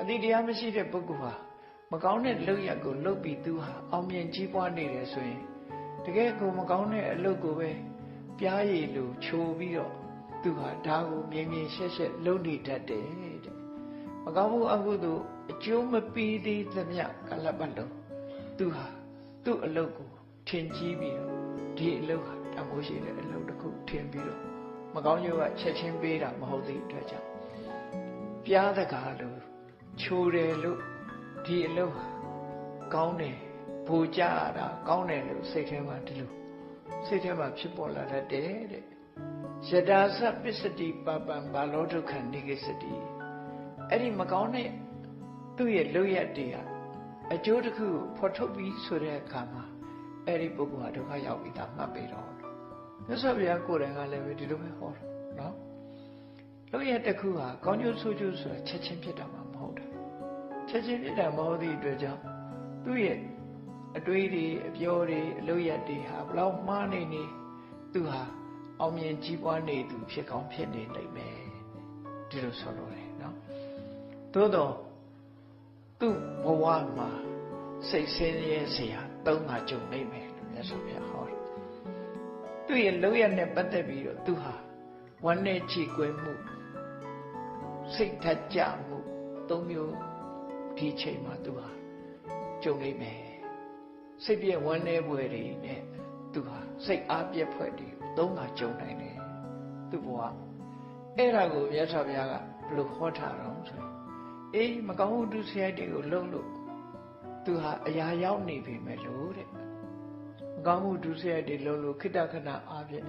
အတိတရားမရှိတဲ့ပုဂ္ဂိုလ်ဟာမကောင်းတဲ့လုပ်ရက်ကိုလုပ်ပြီးသူဟာအောင်မြင်ကြီးပွားနေတယ်ဆိုရင်တကယ်ကိုမကောင်းတဲ့အလုပ်ကိုပဲပြားရည်လိုခြိုပြီးတော့သူဟာဒါကိုမြင်မြင်ရှက်ရှက်လုပ်နေတတ်တယ်တဲ့မကောင်းမှုအကုသို့အကျိုးမပြီးသေးသမျှကလပ်ပတ်လုံးသူဟာသူ့အလုပ်ကိုထင်ကြီးပြီးတော့ဒီအလုပ်ဟာတမိုးရှိတဲ့အလုပ်တစ်ခုထင်ပြီးတော့မကောင်းကျိုးကချက်ချင်းပေးတာမဟုတ်သေးအတွက်ကြောင့်ပြားတကားလို့ ချိုးတယ်လို့ဒီအလုပ်ဟာကောင်းတယ်ဘူကြရတာကောင်းတယ်လို့စိတ်ထဲမှာဒီလိုစိတ်ထဲမှာဖြစ်ပေါ်လာတတ်တယ်တဲ့ယတာသပစ္စတိပပံဘာလောဒုက္ခနိဂစ္စတိအဲ့ဒီမကောင်းတဲ့သူ့ရဲ့လုပ်ရက်တွေဟာအကျိုးတစ်ခုကိုဖော်ထုတ်ပြီးဆိုတဲ့အခါမှာအဲ့ဒီပုဂ္ဂိုလ်ဟာဒုက္ခရောက်ပြီးသားမှတ်ပြီးတော့မြတ်စွာဘုရားကိုယ်တိုင်ကလည်းပဲဒီလိုပဲဟောတာနော်လုပ်ရက်တစ်ခုဟာကောင်းကျိုးဆိုးကျိုးဆိုတာချက်ချင်းဖြစ်တာမှမဟုတ်တာ ချက်ချင်းမေတ္တာမဟုတ်သည့်အတွက်ကြောင့်သူ့ရဲ့အတွေးတွေအပြောတွေအလုပ်ရတွေဟာဘလောက်မှားနေနေသူဟာအောင်မြင်ကြီးပွားနေသူဖြစ်ကောင်းဖြစ်နေနိုင်မယ်ဒီလိုဆိုလိုတယ်နော်သို့တော့သူ့ဘဝမှာစိတ်ဆင်းရဲစရာသုံးပါကြုံနိုင်မယ်လို့မြတ်စွာဘုရားဟောတယ်သူ့ရဲ့လုပ်ရနဲ့ပတ်သက်ပြီးတော့သူဟာဝမ်းနဲ့ချီကွယ်မှုစိတ်ထကြမှုသုံးမျိုး ဒီချိန်မှာသူဟာကြုံနိုင်မယ်စိတ်ပြည့်ဝမ်းနည်းပွဲတွေနဲ့သူဟာစိတ်အားပြည့်ဖွဲ့တွေသုံးပါကြုံနိုင်တယ်သူ့ဘဝအဲ့ဒါကိုမြတ်စွာဘုရားကဘယ်လိုဟောထားတော့ဆိုရင်အေးမကောင်းမှုဒုစရိုက်တွေကိုလုံးလို့သူဟာအရာရောက်နေပြီမဲ့လို့တဲ့မကောင်းမှုဒုစရိုက်တွေလုံးလို့ခိတ္တခဏအားဖြင့်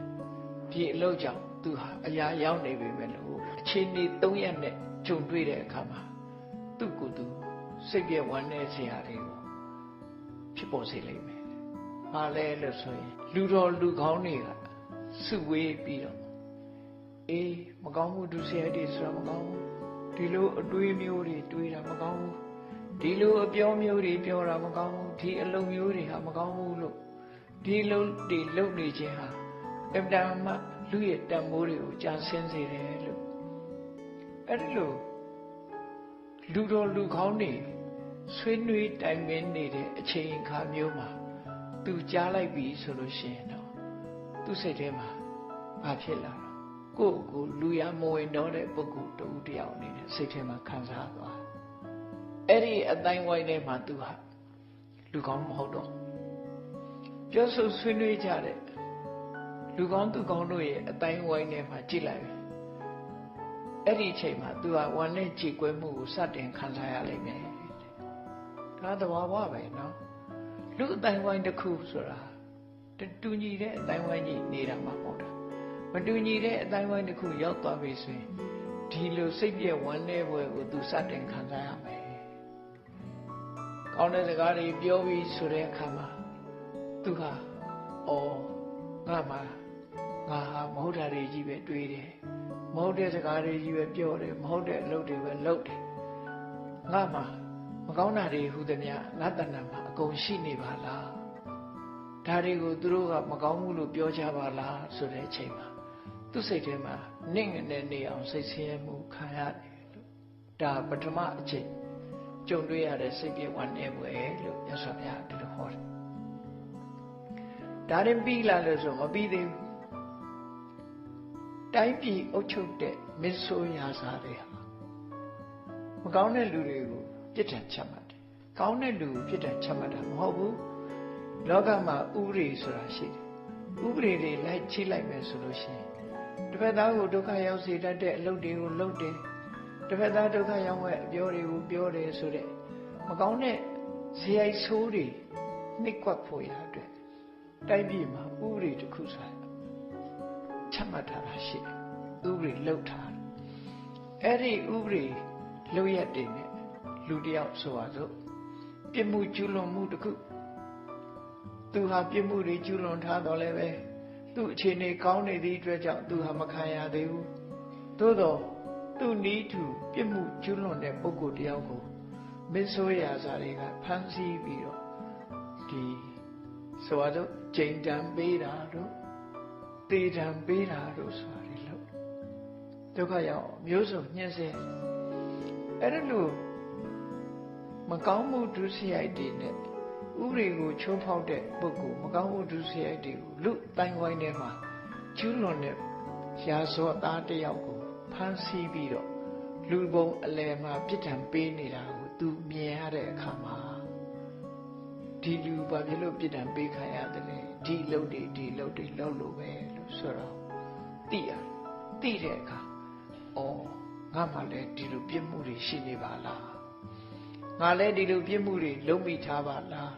ဒီအလုပ်ကြောင့်သူဟာအရာရောက်နေပြီမဲ့လို့အခြေအနေ၃ရက်နဲ့ဂျုံတွေ့တဲ့အခါမှာသူ့ကိုယ်သူ စိတ်ပြည့်ဝမ်းနည်းစရာတွေကိုဖြစ်ပေါ်စေလိမ့်မယ်။ဘာလဲလို့ဆိုရင်လူတော်လူကောင်းတွေကစုဝေးပြီးတော့အေးမကောင်းမှုဒုစရိုက်တွေဆိုတာမကောင်းဘူးဒီလိုအတွေးမျိုးတွေတွေးတာမကောင်းဘူးဒီလိုအပြောမျိုးတွေပြောတာမကောင်းဘူးဒီအလုပ်မျိုးတွေဟာမကောင်းဘူးလို့ဒီလိုတွေလုပ်နေခြင်းဟာအမှန်မှလူရဲ့တန်မိုးတွေကိုကြာဆင်းစေတယ်လို့အဲ့ဒီလိုလူတော်လူကောင်းတွေ ဆွေးနွေးတိုင်ပင်နေတဲ့အချိန်အခါမျိုးမှာသူကြားလိုက်ပြီဆိုလို့ရှိရင်တော့သူ့စိတ်ထဲမှာဘာဖြစ်လာတော့ကိုယ့်ကိုလူရမဝင်တော့တဲ့ပုဂ္ဂိုလ်တူတယောက်အနေနဲ့စိတ်ထဲမှာခံစားသွားအဲ့ဒီအတိုင်းဝိုင်းထဲမှာသူဟာလူကောင်းမဟုတ်တော့ပြောဆိုဆွေးနွေးကြတဲ့လူကောင်းသူကောင်းတို့ရဲ့အတိုင်းဝိုင်းထဲမှာကြည့်လိုက်ပြီအဲ့ဒီအချိန်မှာသူဟာဝမ်းနဲ့ကြည်ကွဲမှုကိုစတင်ခံစားရလိမ့်မယ် ဒါသဘာဝပဲနော်လူအတိုင်းဝိုင်းတစ်ခုဆိုတာတူညီတဲ့အတိုင်းဝိုင်းကြီးနေတာမှမဟုတ်တာမတူညီတဲ့အတိုင်းဝိုင်းတစ်ခုရောက်သွားပြီဆိုရင်ဒီလိုစိတ်ပြည့်ဝမ်းနည်းပွဲကိုသူစတင်ခံစားရမယ်ကောင်းတဲ့စကားတွေပြောပြီးဆိုတဲ့အခါမှာသူဟာအော်ငါမှငါဟာမဟုတ်တာတွေကြီးပဲတွေးတယ်မဟုတ်တဲ့စကားတွေကြီးပဲပြောတယ်မဟုတ်တဲ့အလုပ်တွေပဲလုပ်တယ်ငါမှ မကောင်းတာတွေဟူသည်များငါတဏ္ဍာမှာအကုန်ရှိနေပါလားဒါတွေကိုသူတို့ကမကောင်းဘူးလို့ပြောကြပါလားဆိုတဲ့အချိန်မှာသူ့စိတ်ထဲမှာနင့်ငနဲ့နေအောင်စိတ်ဆင်းရဲမှုခံရတယ်လို့ဒါပထမအချိန်ကြုံတွေ့ရတဲ့စိတ်ပြေဝမ်းနည်းပွဲလို့မြတ်စွာဘုရားဒီလိုဟောတယ်ဒါရင်ပြီးလာလို့ဆိုမပြီးသေးဘူးတိုင်းပြည်အုပ်ချုပ်တဲ့မင်းဆိုးရာစားတွေဟာမကောင်းတဲ့လူတွေကို ပြစ်ဒဏ်ချမှတ်တယ်။ကောင်းတဲ့လူကိုပြစ်ဒဏ်ချမှတ်တာမဟုတ်ဘူး။လောကမှာဥပဒေဆိုတာရှိတယ်။ဥပဒေတွေလိုက်ချိလိုက်မယ်ဆိုလို့ရှိရင်တစ်ဖက်သားကိုဒုက္ခရောက်စေတတ်တဲ့အလုပ်တွေကိုလုပ်တယ်။တစ်ဖက်သားဒုက္ခရောက်မဲ့အပြောတွေကိုပြောတယ်ဆိုတဲ့မကောင်းတဲ့ဇေယိုက်ဆိုးတွေနှိပ်ကွက်ဖို့ရအတွက်တိုင်းပြည်မှာဥပဒေတစ်ခုဆိုတာချမှတ်ထားတာရှိတယ်။ဥပဒေလှုပ်ထားတယ်။အဲ့ဒီဥပဒေလှုပ်ရက်တွေနဲ့ လူတယောက်ဆိုပါစို့ပြစ်မှုကျူးလွန်မှုတစ်ခုသူဟာပြစ်မှုတွေကျူးလွန်ထားတော့လည်းပဲသူ့အခြေအနေကောင်းနေသည့်အတွက်ကြောင့်သူဟာမခံရသေးဘူးသို့တော့သူ့နီးသူပြစ်မှုကျူးလွန်တဲ့ပုဂ္ဂိုလ်တယောက်ကိုမင်းဆိုးရာစာတွေကဖမ်းဆီးပြီးတော့ဒီဆိုပါစို့ချိန်တန်ပေးတာတို့တေတံပေးတာတို့ဆိုတာလေလို့ဒုက္ခရောက်မျိုးစုံညှင်းဆဲအဲ့ဒါလို့ မကောင်းမှုဒုစရိုက်တွေနဲ့ဥပဒေကိုချိုးဖောက်တဲ့ပုဂ္ဂိုလ်မကောင်းမှုဒုစရိုက်တွေကိုလူတိုင်းဝိုင်းထဲမှာကျူးလွန်တဲ့ရာဇဝတ်သားတစ်ယောက်ကိုဖမ်းဆီးပြီးတော့လူပုံအလယ်မှာပြစ်ဒဏ်ပေးနေတာကိုသူမြင်ရတဲ့အခါမှာဒီလူဘာဖြစ်လို့ပြစ်ဒဏ်ပေးခံရတယ်လဲဒီလုံတွေဒီလုံတွေလုံလို့ပဲလို့ဆိုတော့သိရတယ်သိတဲ့အခါအော်ငါမှလည်းဒီလိုပြစ်မှုတွေရှိနေပါလား ငါလည်းဒီလိုပြစ်မှုတွေလုံးမိထားပါလား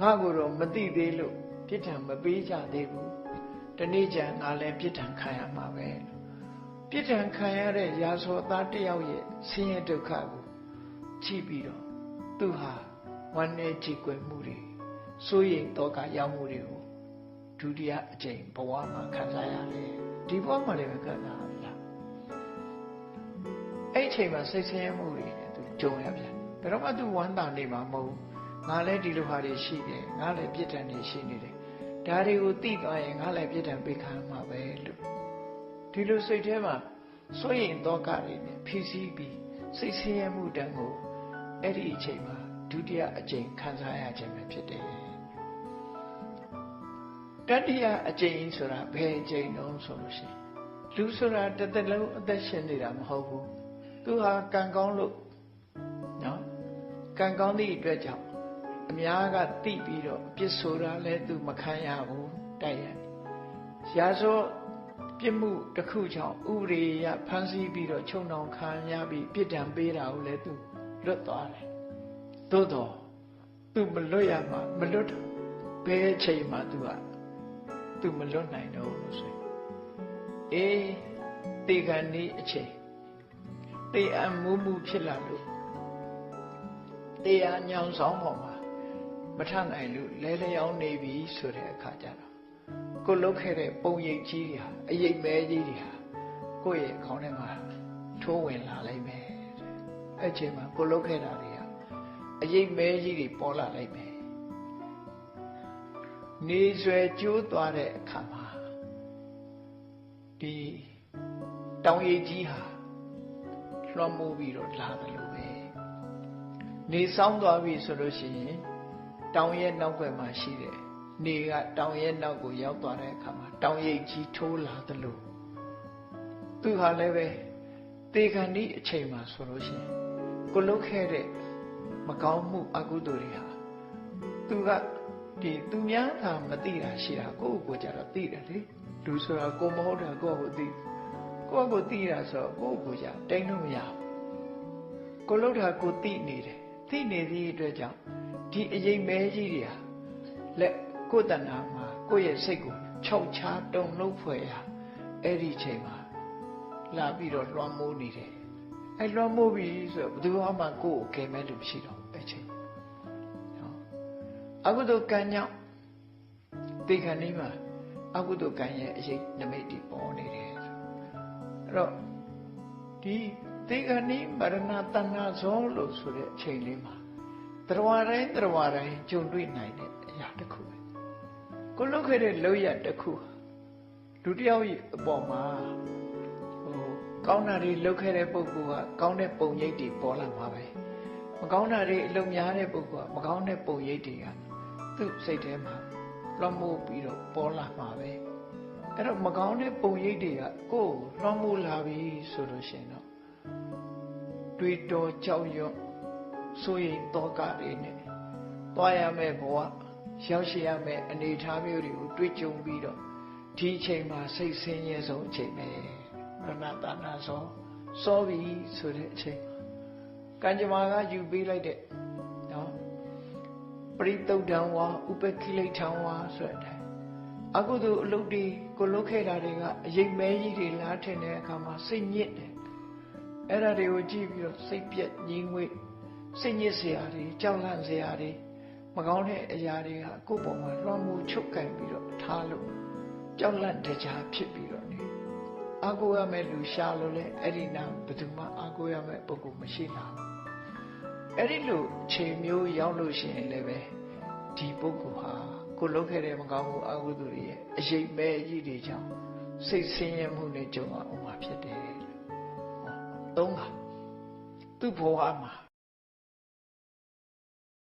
ငါကိုတော့မသိသေးလို့ပြစ်ဒဏ်မပေးကြသေးဘူးတနေ့ကျန်ငါလည်းပြစ်ဒဏ်ခံရမှာပဲပြစ်ဒဏ်ခံရတဲ့ရာဇောသားတယောက်ရဲ့ဆင်းရဲဒုက္ခကိုကြည့်ပြီးတော့သူဟာဝမ်းနည်းကြည်ကွယ်မှုတွေစိုးရိမ်တော့ကရောက်မှုတွေကိုဒုတိယအကြိမ်ဘဝမှာခံစားရတယ်ဒီဘဝမှာလည်းခံစားရလားအဲ့အချိန်မှာစိတ်ဆင်းရဲမှုတွေနဲ့သူကြုံရပြန် ဘယ်တော့မှသူဝမ်းသာနေမှာမဟုတ်ငါလည်းဒီလိုဟာတွေရှိတယ်ငါလည်းပြစ်ဒဏ်တွေရှိနေတယ်ဒါတွေကိုသိသွားရင်ငါလည်းပြစ်ဒဏ်ပေးခံမှာပဲလို့ဒီလိုစိတ်ထဲမှာစိုးရိမ်တော့ကတွေနဲ့ဖြည့်ဆည်းပြီးစိတ်ဆင်းရဲမှုတန်ကိုအဲ့ဒီအချိန်မှာဒုတိယအကြိမ်ခံစားရခြင်းပဲဖြစ်တယ်တတိယအကြိမ်ဆိုတာဘယ်အကြိမ်တုံးဆိုလို့ရှိရင်လူဆိုတာတစ်သက်လုံးအသက်ရှင်နေတာမဟုတ်ဘူးသူဟာကံကောင်းလို့နော် ကံကောင်းသည့်အတွက်ကြောင့်အများကတိပြီးတော့ပြစ်ဆိုတာလဲသူမခံရဘူးတိုက်ရရာဇောပြစ်မှုတစ်ခုကြောင့်ဥပဒေရဖမ်းဆီးပြီးတော့ချုံနှောင်ခံရပြီးပြစ်ဒဏ်ပေးတာကိုလဲသူလွတ်သွားတယ်သို့တော့သူမလွတ်ရမှာမလွတ်ဘယ်အချိန်မှသူကသူမလွတ်နိုင်တော့ဘူးဆိုအေးတေကန်ဒီအချိန်တေအမှုမှုဖြစ်လာလို့ တေအညောင်ဆောင်ပေါ်မှာမထနိုင်လို့လဲလျောင်းနေပြီဆိုတဲ့အခါကျတော့ကိုလုတ်ခဲ့တဲ့ပုံရိပ်ကြီးတွေဟာအရိပ်မဲကြီးတွေဟာကိုယ့်ရဲ့ခေါင်းထဲမှာထိုးဝင်လာလိုက်မယ်အဲ့ချိန်မှာကိုလုတ်ခဲ့တာတွေဟာအရိပ်မဲကြီးတွေပေါ်လာလိုက်မယ်နေဆွဲကျိုးသွားတဲ့အခါမှာဒီတောင်ရိပ်ကြီးဟာလွှမ်းမိုးပြီးတော့လာတယ်လို့ပဲ နေဆောင်သွားပြီဆိုလို့ရှိရင်တောင်ရဲ့နောက်ွယ်မှာရှိတယ်နေကတောင်ရဲ့နောက်ကိုရောက်သွားတဲ့အခါမှာတောင်ရိပ်ကြီးထိုးလာတယ်လို့သူဟာလည်းပဲတေခန္ဒီအချိန်မှာဆိုလို့ရှိရင်ကိုလုတ်ခဲ့တဲ့မကောင်းမှုအကုသိုလ်တွေဟာသူကဒီသူများသာမသိတာရှိတာကိုယ့်ကိုယ်ကြတော့သိတယ်လေလူဆိုတာကိုမဟုတ်တာကိုယ့်ကိုသိကိုယ့်ကိုသိတာဆိုတော့ကိုယ့်ကိုကြတိတ်လို့မရဘူးကိုလုတ်တာကိုသိနေတယ် သိနေသည့်အတွက်ကြောင့်ဒီအရေးမဲကြီးတွေဟာလက်ကိုယ်တဏ္ဍာမှာကိုယ့်ရဲ့စိတ်ကိုခြောက်ချားတုံလို့ဖွယ်ရအဲ့ဒီချိန်မှာလာပြီးတော့လွှမ်းမိုးနေတယ်အဲ့လွှမ်းမိုးပြီဆိုတော့ဘယ်သူမှကိုယ့်ကိုကယ်မဲ့လူမရှိတော့အဲ့ချိန်နော်အကုသိုလ်ကံကြောင့်တေခဏီးမှာအကုသိုလ်ကံရဲ့အရေးနမိတ်တွေပေါ်နေတယ်အဲ့တော့ဒီ တေခဏီးမရဏတဏ္ဍာဇောလို့ဆိုတဲ့အချိန်လေးမှာတရားတိုင်းတရားတိုင်းကြုံတွေ့နိုင်တဲ့အရာတစ်ခုပဲကိုလုတ်ခဲ့တဲ့လောက်ရတစ်ခုလူတယောက်အပေါ်မှာဟိုကောင်းတာတွေလုတ်ခဲ့တဲ့ပုဂ္ဂိုလ်ကကောင်းတဲ့ပုံရိပ်တွေပေါ်လာမှာပဲမကောင်းတာတွေအလုံများတဲ့ပုဂ္ဂိုလ်ကမကောင်းတဲ့ပုံရိပ်တွေကသူ့စိတ်ထဲမှာလွှမ်းမိုးပြီးတော့ပေါ်လာမှာပဲအဲ့တော့မကောင်းတဲ့ပုံရိပ်တွေကကိုယ်လွှမ်းမိုးလာပြီဆိုလို့ရှိရင်တော့ တွေးတော်ကြောက်ရွံ့ဆိုရင်တောကတွေနဲ့သွားရမယ့်ဘဝရောက်ရှိရမယ့်အနေအထားမျိုးတွေကိုတွေးကြုံပြီးတော့ဒီအချိန်မှာစိတ်ဆင်းရဲဆုံးအချိန်ပဲမရဏတနာသောစောပြီဆိုတဲ့အချိန်ကံကြမ္မာကယူပေးလိုက်တဲ့နော်ပရိသုတ်တံဝါဥပကိလိဋ္ဌံဝါဆိုတဲ့အအကုသိုလ်အလုပ်တွေကိုလုပ်ခဲ့တာတွေကအရေးမဲကြီးတွေလားထင်တဲ့အခါမှာစိတ်ညစ်တယ် အဲ့ဒါတွေကိုကြည့်ပြီးတော့စိတ်ပြက်ညင်းငွေ့စိတ်ညစ်စရာတွေကြောက်လန့်စရာတွေမကောင်းတဲ့အရာတွေကကိုယ့်ပေါ်မှာလွှမ်းမိုးချုပ်ကန်ပြီးတော့ထားလို့ကြောက်လန့်တကြားဖြစ်ပြီးတော့နေအာကိုရမဲ့လူရှာလို့လဲအဲ့ဒီနာဘယ်သူမှအာကိုရမဲ့ပုဂ္ဂိုလ်မရှိလာဘူးအဲ့ဒီလိုချိန်မျိုးရောက်လို့ရှိရင်လည်းပဲဒီပုဂ္ဂိုလ်ဟာကိုလုတ်ခဲ့တဲ့မကောင်းမှုအကုသိုလ်တွေရဲ့အရေးမဲအကြီးတွေကြောင့်စိတ်ဆင်းရဲမှုနဲ့ကြုံအောင်မှာဖြစ်တယ်။ သုံးပါသူ့ဘဝမှာ